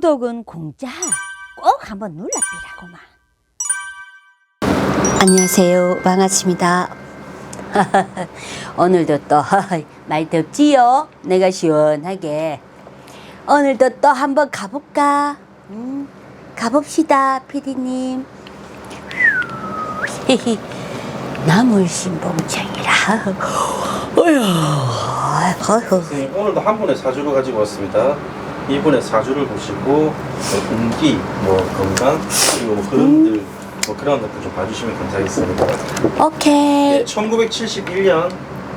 구독은 공짜. 꼭 한번 눌러비라고만. 안녕하세요. 반갑습니다. 오늘도 또 많이 덥지요? 내가 시원하게. 오늘도 또 한번 가볼까? 음, 가봅시다, 피디님. 나물신봉창이라. 어휴. 네, 오늘도 한 분의 사주를 가지고 왔습니다. 이분의 사주를 보시고 뭐 운기, 뭐 건강, 그리고 뭐 그런들 뭐 그런 것들 좀 봐주시면 감사하겠습니다. 오케이. 네, 1971년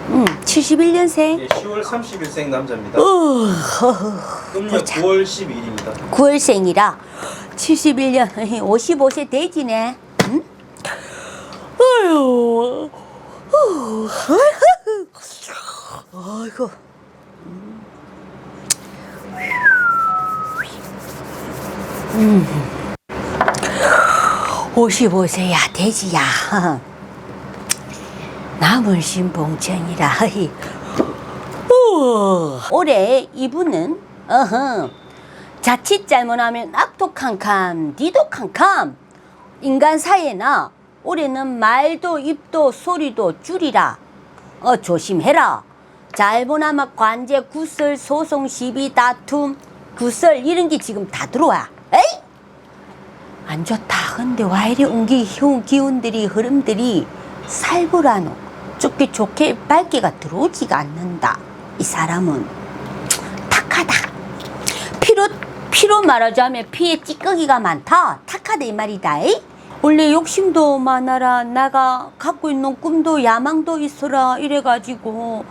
음, 71년생. 10월 30일생 남자입니다. 어, 음력 9월 12일입니다. 9월생이라 71년 55세 돼지네. 응? 아유, 어, 아이고. 음. 55세야 돼지야. 남은 신봉천이라. 어, 올해 이분은 어허 자칫 잘못하면 악도 캄캄 디도 캄캄 인간 사이에나 올해는 말도 입도 소리도 줄이라 어 조심해라 잘못하면 관제 구설 소송 시비 다툼 구설 이런 게 지금 다 들어와 에이! 안 좋다 근데 와 이리 희운 기운들이 흐름들이 살벌하노. 좋게 좋게 밝기가 들어오지가 않는다. 이 사람은 탁하다. 피로 피로 말하자면 피에 찌꺼기가 많다. 탁하다 이 말이다 이? 원래 욕심도 많아라. 내가 갖고 있는 꿈도 야망도 있어라. 이래가지고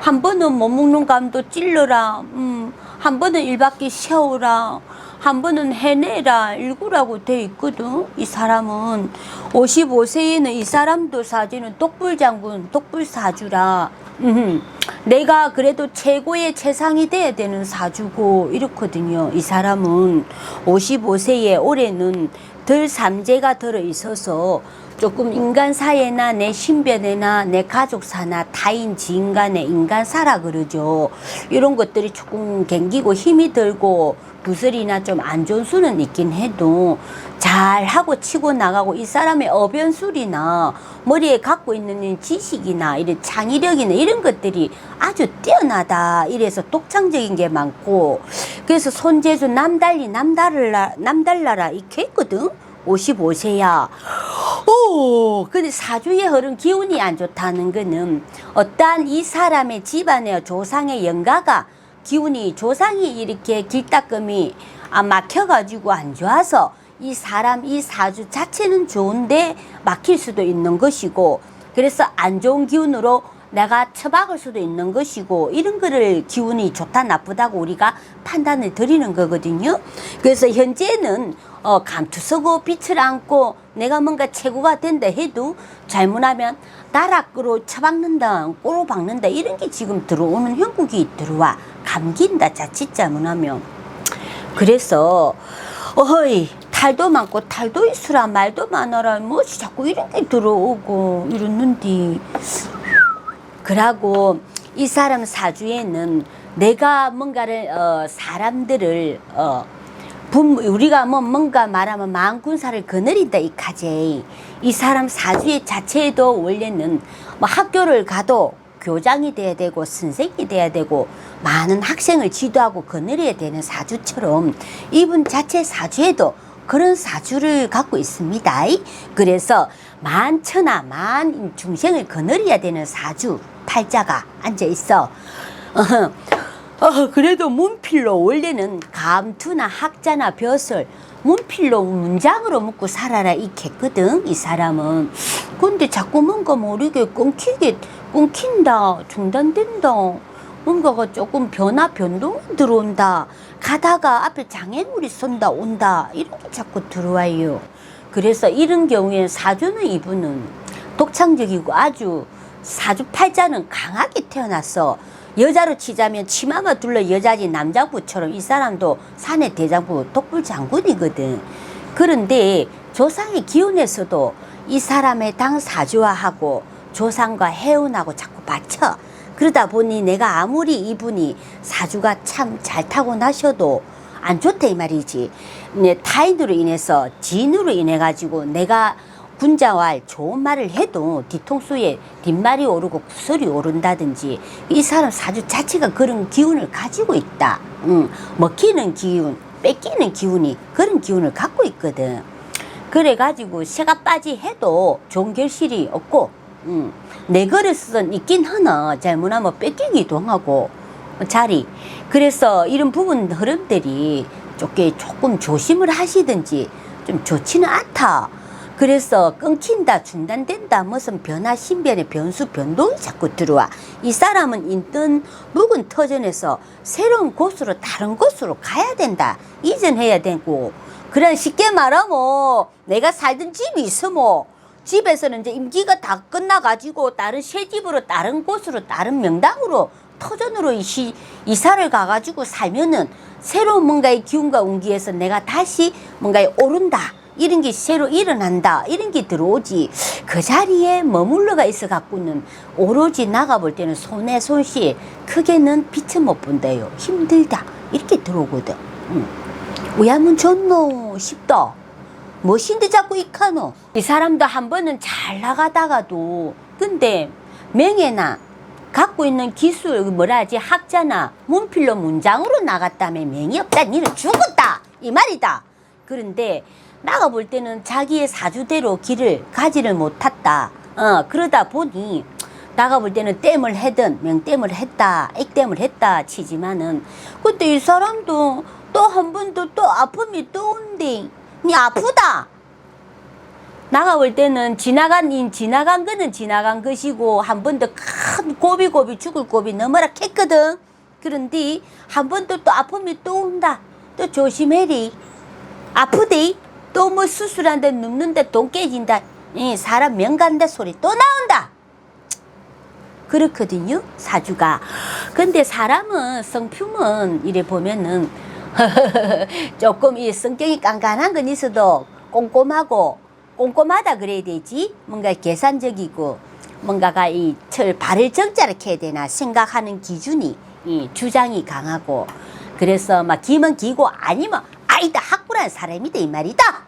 한 번은 못 먹는 감도 찔러라. 음, 한 번은 일밖에 세우라 한 번은 해내라 일구라고 돼 있거든 이 사람은. 55세에는 이 사람도 사주는 똑불장군 똑불사주라. 음, 내가 그래도 최고의 최상이 돼야 되는 사주고 이렇거든요 이 사람은. 55세에 올해는 덜 삼재가 들어 있어서 조금 인간 사회나 내 신변에나 내 가족사나 타인 지인 간의 인간사라 그러죠. 이런 것들이 조금 갱기고 힘이 들고 부설이나 좀 안 좋은 수는 있긴 해도 잘 하고 치고 나가고 이 사람의 어변술이나 머리에 갖고 있는 지식이나 이런 창의력이나 이런 것들이 아주 뛰어나다. 이래서 독창적인 게 많고 그래서 손재주 남달리 남달라 남달라라 이렇게 있거든. 55세야. 오, 근데 사주의 흐름 기운이 안 좋다는 거는 어떠한 이 사람의 집안의 조상의 영가가 기운이 조상이 이렇게 아, 막혀가지고 안 좋아서 이 사람 이 사주 자체는 좋은데 막힐 수도 있는 것이고 그래서 안 좋은 기운으로 내가 처박을 수도 있는 것이고 이런 거를 기운이 좋다 나쁘다고 우리가 판단을 드리는 거거든요. 그래서 현재는 어, 감투서고 빛을 안고 내가 뭔가 최고가 된다 해도 잘못하면 나락으로 처박는다 꼬로 박는다 이런 게 지금 들어오는 형국이 들어와 감긴다 자칫 잘못하면. 그래서 어이 탈도 많고 탈도 있으라 말도 많아라 뭐지 자꾸 이런 게 들어오고 이러는데 그러고 이 사람 사주에는 내가 뭔가를 어, 사람들을 어, 분, 우리가 뭐 뭔가 말하면 만군사를 거느린다 이 카제 이 사람 사주의 자체에도 원래는 뭐 학교를 가도 교장이 돼야 되고 선생이 돼야 되고 많은 학생을 지도하고 거느려야 되는 사주처럼 이분 자체 사주에도 그런 사주를 갖고 있습니다. 그래서 만천하 만 중생을 거느려야 되는 사주 팔자가 앉아 있어. 어, 그래도 문필로 원래는 감투나 학자나 벼슬 문필로 문장으로 묻고 살아라 이랬거든 이 사람은. 근데 자꾸 뭔가 모르게 끊기게 끊긴다 중단된다. 뭔가가 조금 변화 변동이 들어온다. 가다가 앞에 장애물이 쏜다 온다. 이런 게 자꾸 들어와요. 그래서 이런 경우에 사주는 이분은 독창적이고 아주 사주 팔자는 강하게 태어났어 여자로 치자면 치마만 둘러 여자지 남자부처럼 이 사람도 산의 대장부 독불 장군이거든. 그런데 조상의 기운에서도 이 사람의 당 사주화하고 조상과 해운하고 자꾸 받쳐. 그러다 보니 내가 아무리 이분이 사주가 참 잘 타고 나셔도 안 좋다 이 말이지. 내 타인으로 인해서 진으로 인해 가지고 내가 군자와 좋은 말을 해도 뒤통수에 뒷말이 오르고 구설이 오른다든지 이 사람 사주 자체가 그런 기운을 가지고 있다. 응. 먹히는 기운, 뺏기는 기운이 그런 기운을 갖고 있거든. 그래가지고 새가 빠지 해도 좋은 결실이 없고, 음, 내 그릇은 있긴 하나 잘못하면 뺏기기도 하고 자리. 그래서 이런 부분 흐름들이 조금 조금 조심을 하시든지 좀 좋지는 않다. 그래서 끊긴다, 중단된다, 무슨 변화, 신변의 변수, 변동이 자꾸 들어와. 이 사람은 있던 묵은 터전에서 새로운 곳으로, 다른 곳으로 가야 된다. 이전해야 되고. 그래, 쉽게 말하면 내가 살던 집이 있으면 집에서는 이제 임기가 다 끝나가지고 다른 새 집으로, 다른 곳으로, 다른 명당으로, 터전으로 이시, 이사를 가가지고 살면은 새로운 뭔가의 기운과 운기에서 내가 다시 뭔가에 오른다. 이런 게 새로 일어난다. 이런 게 들어오지. 그 자리에 머물러가 있어 갖고는 오로지 나가 볼 때는 손에 손실 크게는 빛을 못 본대요. 힘들다. 이렇게 들어오거든. 응. 왜하면 좋노 싶다. 멋인데 자꾸 이카노. 이 사람도 한 번은 잘 나가다가도 근데 명예나 갖고 있는 기술 뭐라 하지 학자나 문필로 문장으로 나갔다면 명예 없다 니는 죽었다 이 말이다 그런데 나가 볼 때는 자기의 사주대로 길을 가지를 못했다 어 그러다 보니 나가 볼 때는 땜을 해든 명땜을 했다 액땜을 했다 치지만은 근데 이 사람도 또 한 번도 또 아픔이 또 온대 니 아프다 나가 볼 때는 지나간 인 지나간 거는 지나간 것이고 한번더큰 고비 고비 죽을 고비 넘어라 했거든. 그런데 한번더또 아픔이 또 온다. 또 조심해리. 아프디. 또 뭐 수술한데 눕는데 돈 깨진다. 이 사람 명간다 소리 또 나온다. 그렇거든요. 사주가. 근데 사람은 성품은 이래 보면은 조금 이 성격이 깐깐한 건 있어도 꼼꼼하고 꼼꼼하다 그래야 되지. 뭔가 계산적이고 뭔가가 이 철 발을 정자를 해야 되나 생각하는 기준이 이 주장이 강하고 그래서 막 기면 기고 아니면 아이다 학구란 사람이다 이 말이다.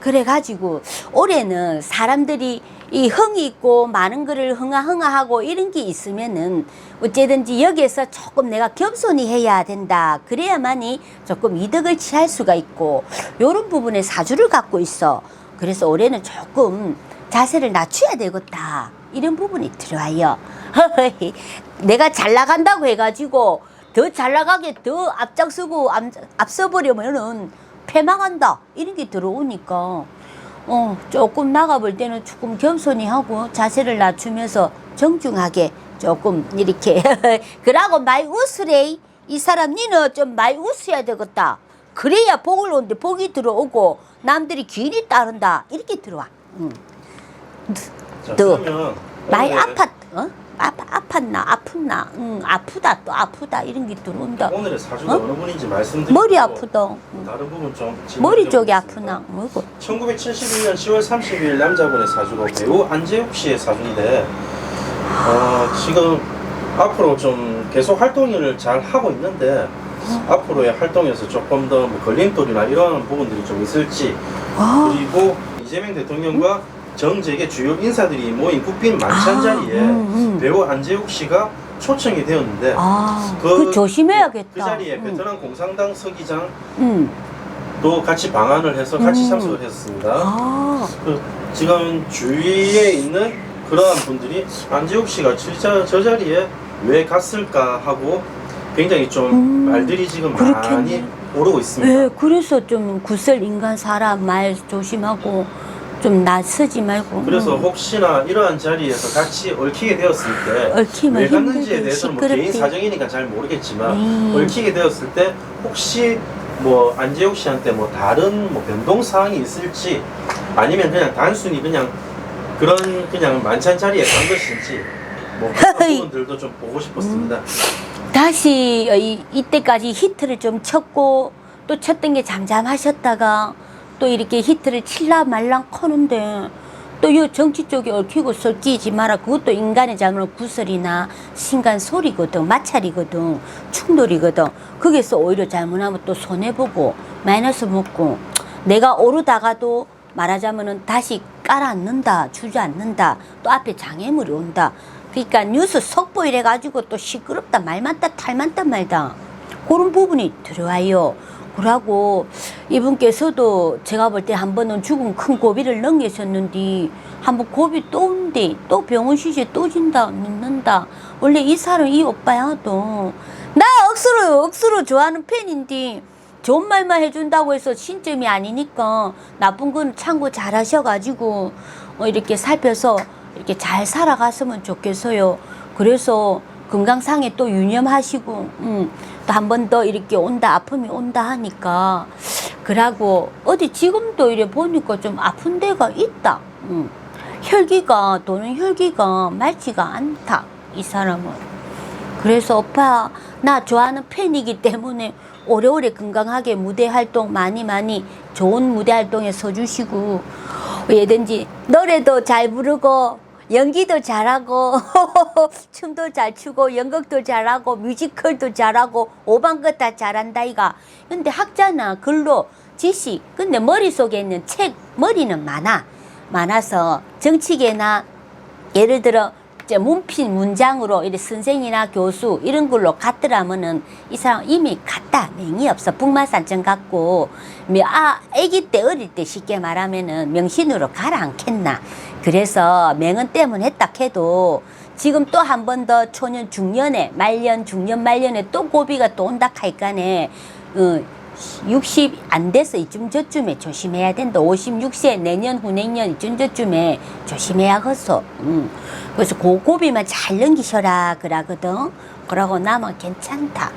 그래가지고 올해는 사람들이 이 흥이 있고 많은 거를 흥아흥아하고 이런 게 있으면은 어째든지 여기에서 조금 내가 겸손히 해야 된다. 그래야만이 조금 이득을 취할 수가 있고 요런 부분에 사주를 갖고 있어. 그래서 올해는 조금 자세를 낮춰야 되겠다. 이런 부분이 들어와요. 내가 잘 나간다고 해가지고 더 잘 나가게 더 앞장서고 앞, 앞서버리면은 패망한다. 이런 게 들어오니까 어, 조금 나가볼 때는 조금 겸손히 하고 자세를 낮추면서 정중하게 조금 이렇게 그러고 많이 웃으래. 이 사람 니는 좀 많이 웃어야 되겠다. 그래야 복을 오는데 복이 들어오고 남들이 귀인이 따른다. 이렇게 들어와. 응. 자, 또 많이 오늘의- 아팠, 어? 아파, 아팠나, 아프나, 응, 아프다, 또 아프다, 이런 게 들어온다. 오늘의 사주가 어? 어? 느 분인지 말씀드리고 머리 아프다. 응. 다른 부분 좀 머리 쪽이. 아프나, 뭐고. 1971년 10월 30일 남자분의 사주고 배우 안재욱 씨의 사주인데 어, 지금 앞으로 좀 계속 활동을 잘 하고 있는데 앞으로의 활동에서 조금 더 뭐 걸림돌이나 이런 부분들이 좀 있을지 아, 그리고 이재명 대통령과 정재계 주요 인사들이 모인 국빈 만찬 아, 자리에 음, 음. 배우 안재욱 씨가 초청이 되었는데 아, 그, 조심해야겠다. 그 자리에 응. 베트남 공산당 서기장도 응. 같이 방한을 해서 같이 음. 참석을 했습니다. 아, 그 지금 주위에 있는 그러한 분들이 안재욱 씨가 진짜 저 자리에 왜 갔을까 하고 굉장히 좀 음, 말들이 지금 그렇겠네. 많이 오르고 있습니다. 예, 그래서 좀 구설 인간 사람 말 조심하고 좀 나서지 말고. 그래서 응. 혹시나 이러한 자리에서 같이 얽히게 되었을 때 얽히면 왜 갔는지에 힘들지, 대해서는 뭐 개인. 사정이니까 잘 모르겠지만 음. 얽히게 되었을 때 혹시 뭐 안재욱 씨한테 뭐 다른 뭐 변동 사항이 있을지 아니면 그냥 단순히 그냥 그런 그냥 만찬 자리에 간 것인지 뭐 그런. 부분들도 좀 보고 싶었습니다. 다시 이, 이때까지 히트를 좀 쳤고 또 쳤던 게 잠잠하셨다가 또 이렇게 히트를 칠라 말랑 커는데 또 이 정치 쪽에 얽히고 설끼지 마라. 그것도 인간의 잘못 구설이나 신간 소리거든, 마찰이거든, 충돌이거든. 거기서 오히려 잘못하면 또 손해보고 마이너스 먹고 내가 오르다가도 말하자면은 다시 깔아앉는다, 주저앉는다, 또 앞에 장애물이 온다. 그러니까 뉴스 속보 이래 가지고 또 시끄럽다, 말 많다, 탈 많다 말다. 그런 부분이 들어와요. 그러고 이분께서도 제가 볼 때 한 번은 죽은 큰 고비를 넘기셨는데 한 번 고비 또 온대 또 병원 쉬지 또 진다 늦는다 원래 이 사람 이 오빠야도 나 억수로 억수로 좋아하는 팬인데 좋은 말만 해준다고 해서 신점이 아니니까 나쁜 건 참고 잘 하셔가지고 어, 이렇게 살펴서 이렇게 잘 살아갔으면 좋겠어요. 그래서 건강상에 또 유념하시고, 음, 또 한 번 더 이렇게 온다, 아픔이 온다 하니까, 그러고, 어디 지금도 이래 보니까 좀 아픈 데가 있다. 음. 혈기가, 도는 혈기가 맑지가 않다, 이 사람은. 그래서 오빠 나 좋아하는 팬이기 때문에 오래오래 건강하게 무대 활동 많이 많이 좋은 무대 활동에 서주시고 예든지 노래도 잘 부르고 연기도 잘하고 춤도 잘 추고 연극도 잘하고 뮤지컬도 잘하고 오방것 다 잘한다 이가. 근데 학자나 글로 지식 근데 머릿속에 있는 책 머리는 많아. 많아서 정치계나 예를 들어 이제 문필 문장으로 이렇게 선생이나 교수 이런 걸로 갔더라면은 이 사람 이미 갔다 맹이 없어. 북마산점 갔고 뭐, 아 아기 때 어릴 때 쉽게 말하면은 명신으로 가라 않겠나. 그래서 명언 때문에 했다 해도 지금 또 한 번 더 초년 중년에 말년 중년 말년에 또 고비가 또 온다 할까네 어, 60 안 돼서 이쯤 저쯤에 조심해야 된다. 56세 내년 후내년 이쯤 저쯤에 조심해야겠어. 음. 그래서 그 고비만 잘 넘기셔라 그러거든. 그러고 나면 괜찮다.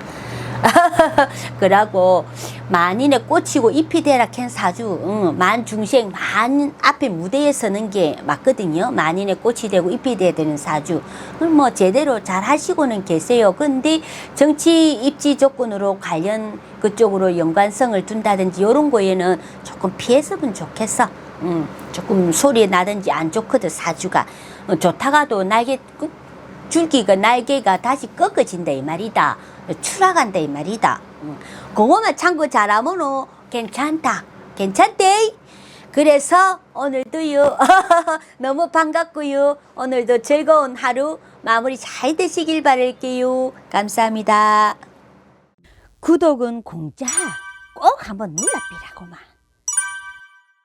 그러고 만인에 꽂히고 잎이 캔 사주 응, 만 중생 만 앞에 무대에 서는 게 맞거든요. 만인에 꽃이 되고 잎이 돼야 되는 사주. 그럼 뭐 제대로 잘 하시고는 계세요. 근데 정치 입지 조건으로 관련 그쪽으로 연관성을 둔다든지 이런 거에는 조금 피했으면 좋겠어. 음, 조금 소리 나든지 안 좋거든 사주가. 어, 좋다가도 날개 끝 줄기가 날개가 다시 꺾어진다 이 말이다. 추락한다 이 말이다. 응. 그거만 참고 잘하면 괜찮다. 괜찮대. 그래서 오늘도요 너무 반갑고요 오늘도 즐거운 하루 마무리 잘 되시길 바랄게요 감사합니다 구독은 공짜 꼭 한번 눌러비라고만